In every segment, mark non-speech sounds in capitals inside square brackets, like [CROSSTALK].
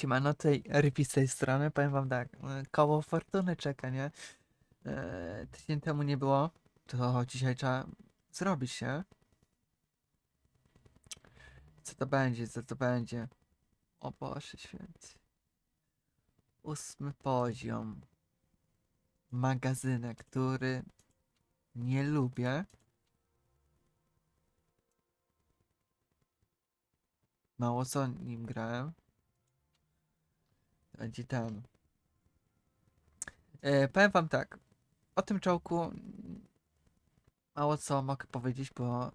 Siemano, tej Rypi z tej strony, powiem wam tak, e, koło fortuny czeka, nie? E, tydzień temu nie było, to dzisiaj trzeba zrobić się. Co to będzie, co to będzie? O Boże święty. Ósmy poziom. Magazynek, który nie lubię. Mało co nim grałem. Będzie. E, powiem wam tak. O tym czołku mało co mogę powiedzieć, bo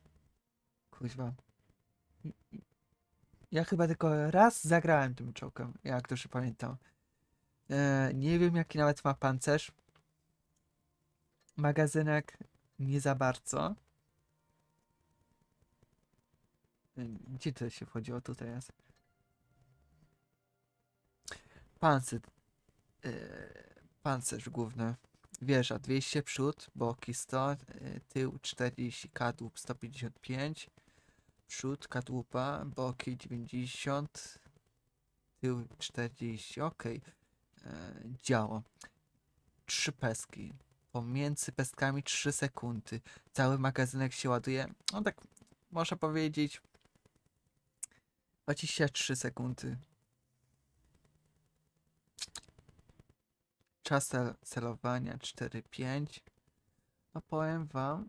[LAUGHS] kuźwa. Ja chyba tylko raz zagrałem tym czołgiem, jak dobrze pamiętam. E, nie wiem jaki nawet ma pancerz. Magazynek nie za bardzo. E, Gdzie to się wchodziło? Tutaj jest. Pancerz. Yy, pancerz główny. Wieża 200 przód, boki 100, yy, tył 40, kadłub 155, przód kadłuba, boki 90, tył 40, ok. Yy, działo. Trzy peski. Pomiędzy peskami 3 sekundy. Cały magazynek się ładuje. No tak, można powiedzieć 23 sekundy. Czas cel- celowania 4-5. No powiem wam.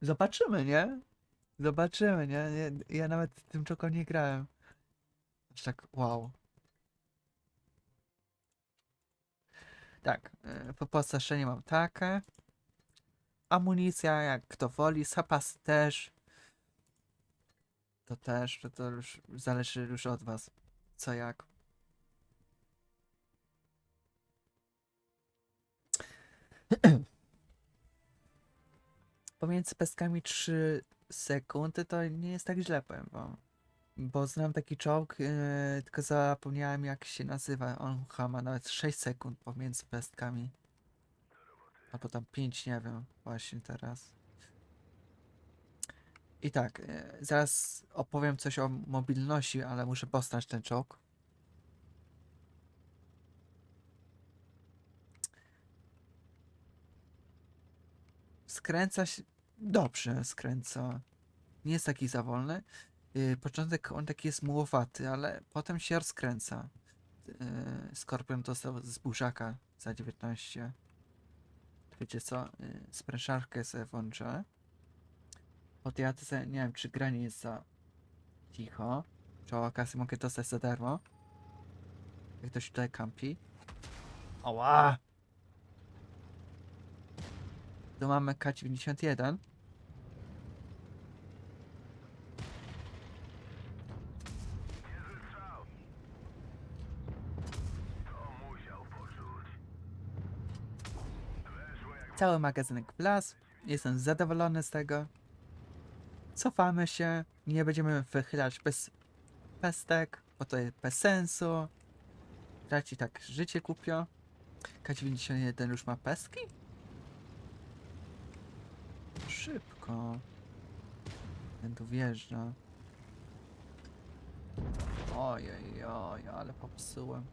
Zobaczymy, nie? Zobaczymy, nie? Ja, ja nawet tym czoko nie grałem. Aż tak, wow. Tak, po postraszeniu mam takie. Amunicja, jak kto woli, zapas też. To też, to, to już zależy już od was. Co jak. [CLEARS THROAT] Pomiędzy peskami 3 sekundy to nie jest tak źle, powiem wam. Bo znam taki czołg, yy, tylko zapomniałem jak się nazywa. On ma nawet 6 sekund pomiędzy pestkami. Albo tam 5, nie wiem, właśnie teraz. I tak, yy, zaraz opowiem coś o mobilności, ale muszę poznać ten czołg. Skręca się. Dobrze skręca. Nie jest taki za wolny. Yy, początek on taki jest mułowaty, ale potem się rozkręca. Yy, Skorpion dostał z burzaka za 19. Wiecie co? Yy, sprężarkę sobie włączę. Podjadę sobie, nie wiem czy granie jest za cicho. O kasy mogę dostać za darmo. Jak ktoś tutaj kampi. Ała! Tu mamy K91. Cały magazynek wlazł. Jestem zadowolony z tego. Cofamy się. Nie będziemy wychylać bez pestek, bo to jest bez sensu. Traci tak życie kupio. K91 już ma pestki? Szybko. Ten tu wjeżdża. Ojej, oj, ale popsułem.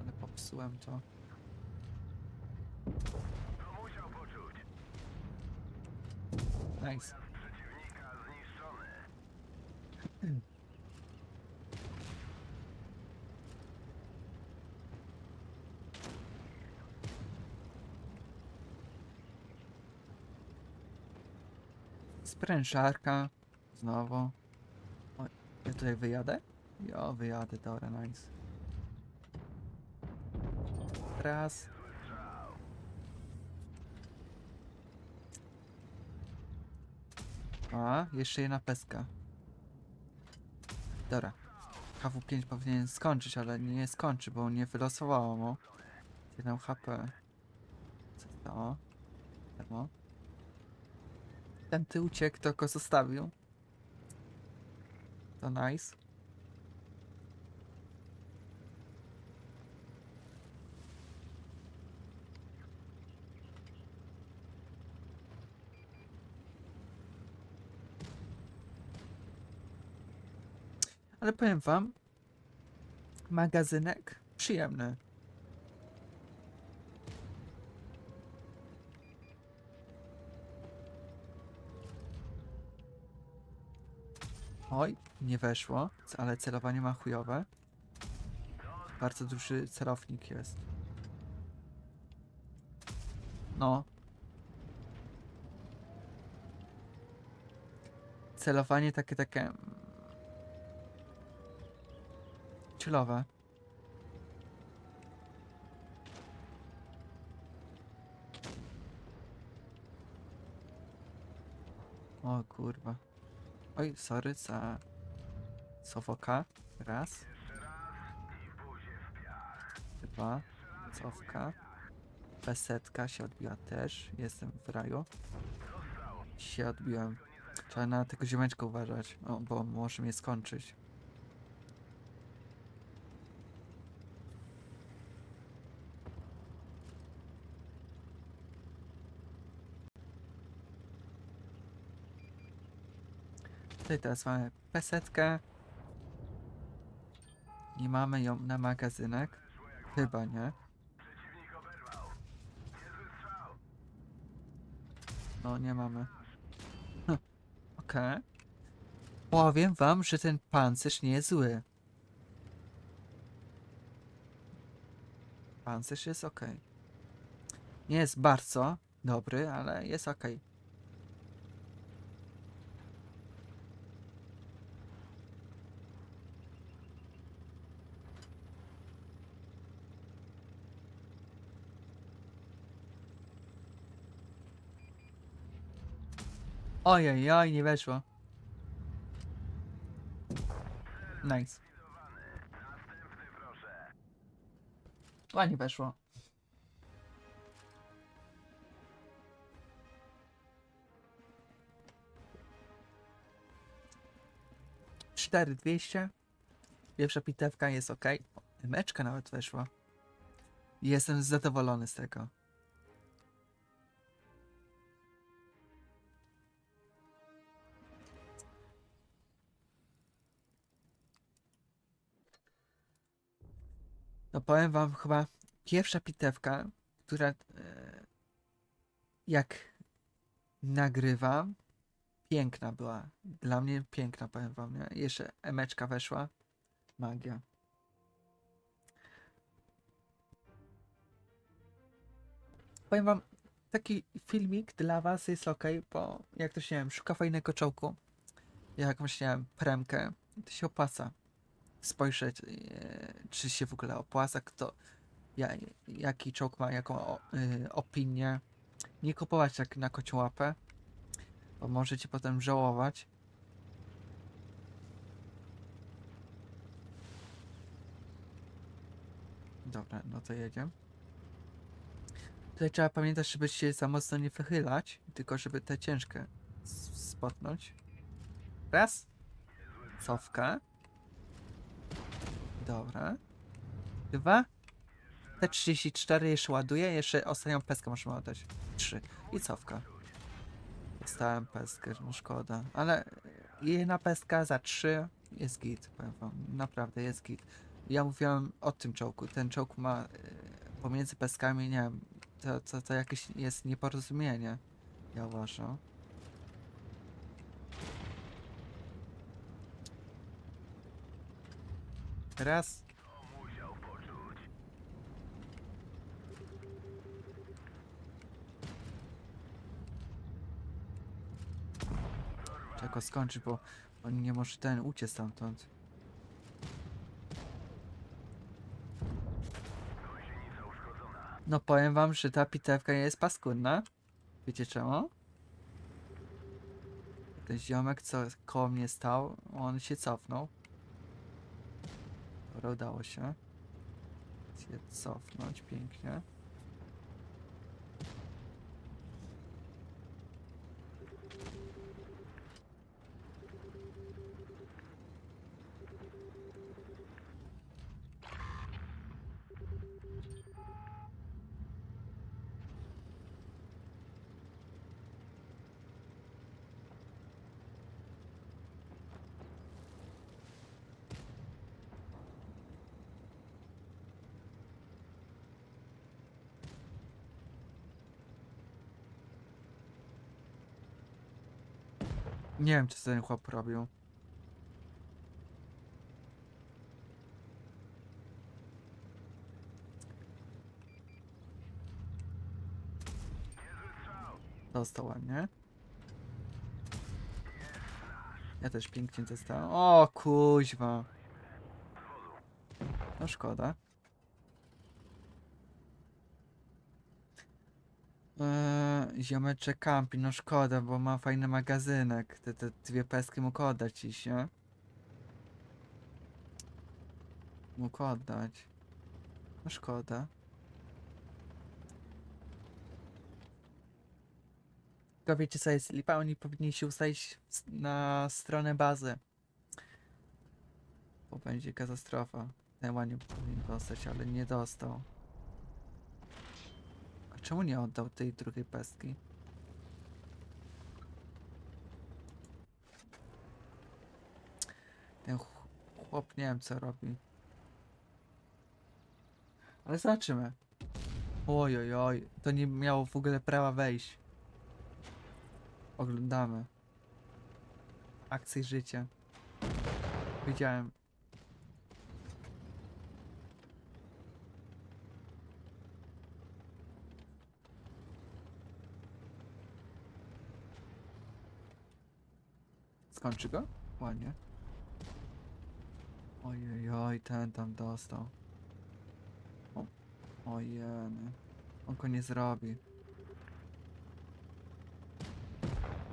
Ale popsułem to. Nice. [LAUGHS] Sprężarka. Znowu. O, ja tutaj wyjadę? Jo, wyjadę, dobra, nice. Raz. A, jeszcze jedna peska. Dobra. HW5 powinien skończyć, ale nie skończy, bo nie wylosowało mu. 7 HP. Co to? Termo. Ten ty uciekł, go zostawił. To nice. Ale powiem wam, magazynek przyjemny. Oj, nie weszło, ale celowanie ma chujowe. Bardzo duży celownik jest. No. Celowanie takie, takie... mm, Chillowe. O kurwa. Oj, sorry za sofoka. Raz. Dwa. Cofka. Pesetka się odbiła też. Jestem w raju. Się odbiłem. Trzeba na tego ziomeczka uważać, bo może mnie skończyć. Tutaj teraz mamy pesetkę. Nie mamy ją na magazynek. Chyba nie. No, nie mamy. Hm, Okej. Powiem wam, że ten pancerz nie jest zły. Pancerz jest ok. Nie jest bardzo dobry, ale jest ok. Ojej, oj, nie weszło. Nice. Ładnie weszło. Cztery dwieście. Pierwsza pitewka jest ok. Meczka nawet weszła. Jestem zadowolony z tego. No powiem wam chyba pierwsza pitewka, która e, jak nagrywam, piękna była. Dla mnie piękna, powiem wam. Nie? Jeszcze emeczka weszła. Magia. Powiem wam, taki filmik dla was jest ok, bo jak to się nie wiem, szuka fajnego czołku, jak myślałem, premkę, to się opłaca spojrzeć, e, czy się w ogóle opłaca, kto, ja, jaki czołg ma jaką y, opinię. Nie kupować tak na kocią łapę, bo możecie potem żałować. Dobra, no to jedziemy. Tutaj trzeba pamiętać, żeby się za mocno nie wychylać, tylko żeby te ciężkie spotnąć. Raz. Cofka. Dobra. Dwa. T34 jeszcze ładuję, jeszcze ostatnią peskę możemy oddać. Trzy. I cofka. Dostałem peskę, no szkoda. Ale jedna pestka za trzy jest git, powiem wam. Naprawdę jest git. Ja mówiłem o tym czołku. Ten czołg ma e, pomiędzy peskami, nie wiem, to, to, to jakieś jest nieporozumienie. Ja uważam. Raz. Trzeba go skończyć, bo on nie może ten uciec stamtąd. No powiem wam, że ta pitewka jest paskudna. Wiecie czemu? Ten ziomek, co koło mnie stał, on się cofnął. Dobra, udało się. Cofnąć pięknie. Nie wiem, co ten chłop robił. Dostał ładnie. Ja też pięknie dostałem. O kuźwa. No szkoda. Eee, ziomeczek kampi, no szkoda, bo ma fajny magazynek. Te, te dwie peski mógł oddać dziś, nie? Mógł oddać. No szkoda. Tylko wiecie co jest lipa? Oni powinni się ustawić s- na stronę bazy. Bo będzie katastrofa. Ten ładnie powinien dostać, ale nie dostał. Czemu nie oddał tej drugiej pestki? Ten ch- chłop nie wiem co robi. Ale zobaczymy. Oj, oj, oj. To nie miało w ogóle prawa wejść. Oglądamy. Akcje życia. Widziałem. Skończy go? Ładnie. Ojej, oj, ten tam dostał. O. On go nie zrobi.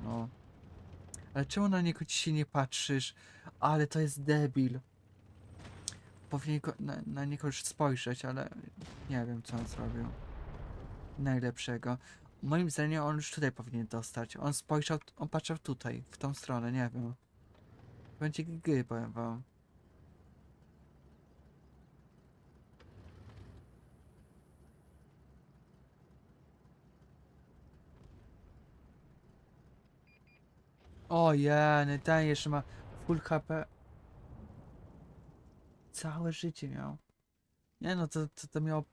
No. Ale czemu na niego dzisiaj nie patrzysz? Ale to jest debil. Powinien go, na, na niego już spojrzeć, ale nie wiem co on zrobił. Najlepszego. Moim zdaniem on już tutaj powinien dostać. On spojrzał, on patrzył tutaj, w tą stronę, nie wiem. Będzie gry, powiem wam. O jeny, ten jeszcze ma full HP. Całe życie miał. Nie no, to, to, to miało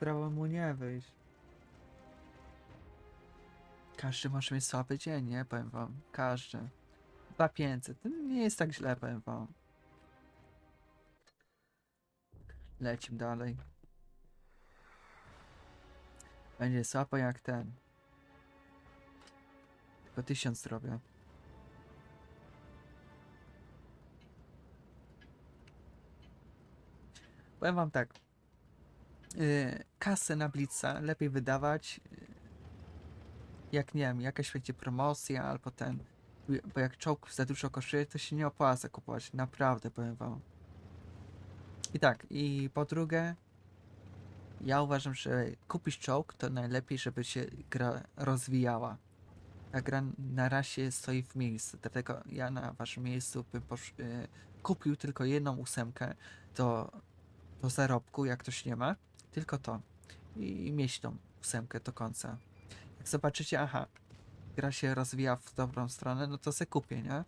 prawo mu nie wyjść. Każdy może mieć słaby dzień, nie? Powiem wam. Każdy. 2500. To nie jest tak źle, powiem wam. Lecim dalej. Będzie słabo jak ten. Tylko tysiąc zrobię. Powiem wam tak. Yy, kasę na Blitza lepiej wydawać. Jak nie wiem, jakaś będzie promocja albo ten. Bo jak czołg za dużo kosztuje, to się nie opłaca kupować. Naprawdę powiem wam. I tak, i po drugie, ja uważam, że kupić czołg to najlepiej, żeby się gra rozwijała. Ta gra na razie stoi w miejscu, dlatego ja na waszym miejscu bym y, kupił tylko jedną ósemkę do, do zarobku, jak ktoś nie ma, tylko to. I, i mieć tą ósemkę do końca. Jak zobaczycie, aha, gra się rozwija w dobrą stronę, no to se kupię, nie?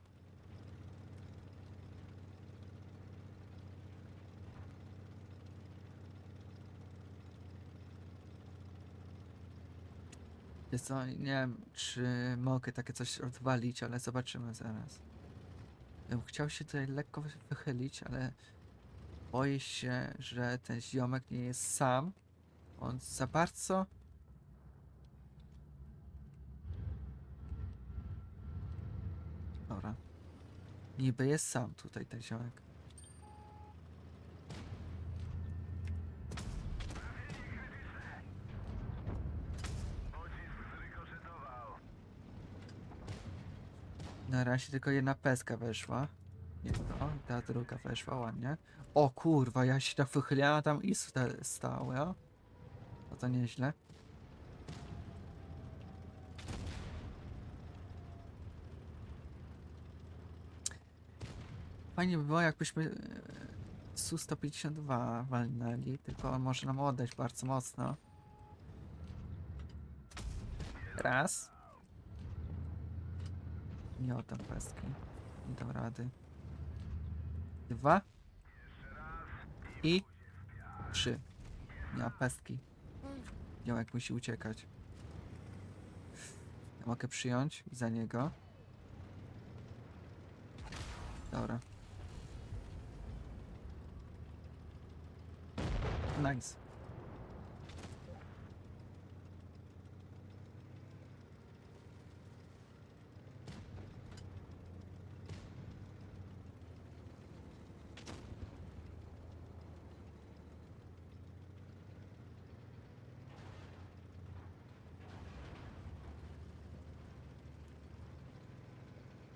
Wiesz co, nie wiem, czy mogę takie coś odwalić, ale zobaczymy zaraz. Chciał się tutaj lekko wychylić, ale boję się, że ten ziomek nie jest sam. On za bardzo... Dobra. Niby jest sam tutaj ten ziomek. Na razie tylko jedna peska weszła. To, ta druga weszła ładnie. O kurwa, ja się tak wychyliłem, a tam is te- stał, ja? No to nieźle. Fajnie by było, jakbyśmy e, Su-152 walnęli, tylko on może nam oddać bardzo mocno. Raz. Nie oddam peski. Nie dam rady. Dwa. I trzy. Ma pestki. Ziomek musi uciekać. Ja mogę przyjąć za niego. Dobra. Nice.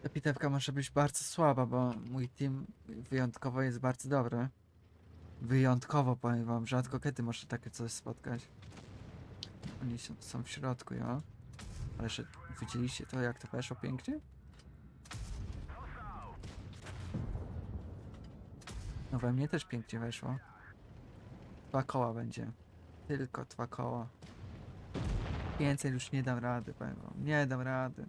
Ta pitewka może być bardzo słaba, bo mój team wyjątkowo jest bardzo dobry. Wyjątkowo powiem wam, rzadko kiedy można takie coś spotkać. Oni są, w środku, ja. Ale że widzieliście to, jak to weszło pięknie? No we mnie też pięknie weszło. Dwa koła będzie. Tylko dwa koła. Więcej już nie dam rady, powiem wam. Nie dam rady.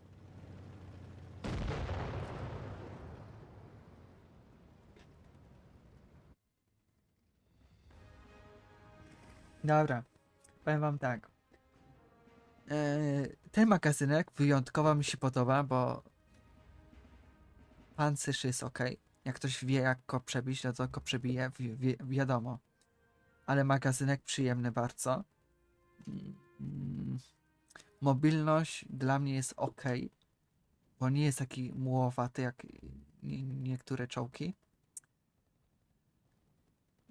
Dobra, powiem wam tak. Eee, ten magazynek wyjątkowo mi się podoba, bo pancerz jest ok. Jak ktoś wie, jak go przebić, no to go przebije, wi wi wiadomo. Ale magazynek przyjemny bardzo. Mm, Mobilność dla mnie jest ok, bo nie jest taki mułowaty jak nie, niektóre czołgi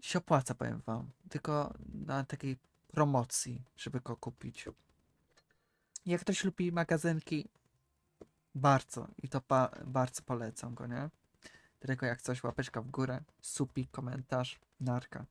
się opłaca, powiem wam. Tylko na takiej promocji, żeby go kupić. Jak ktoś lubi magazynki, bardzo i to bardzo polecam go, nie? Tylko jak coś, łapeczka w górę, supi, komentarz, narka.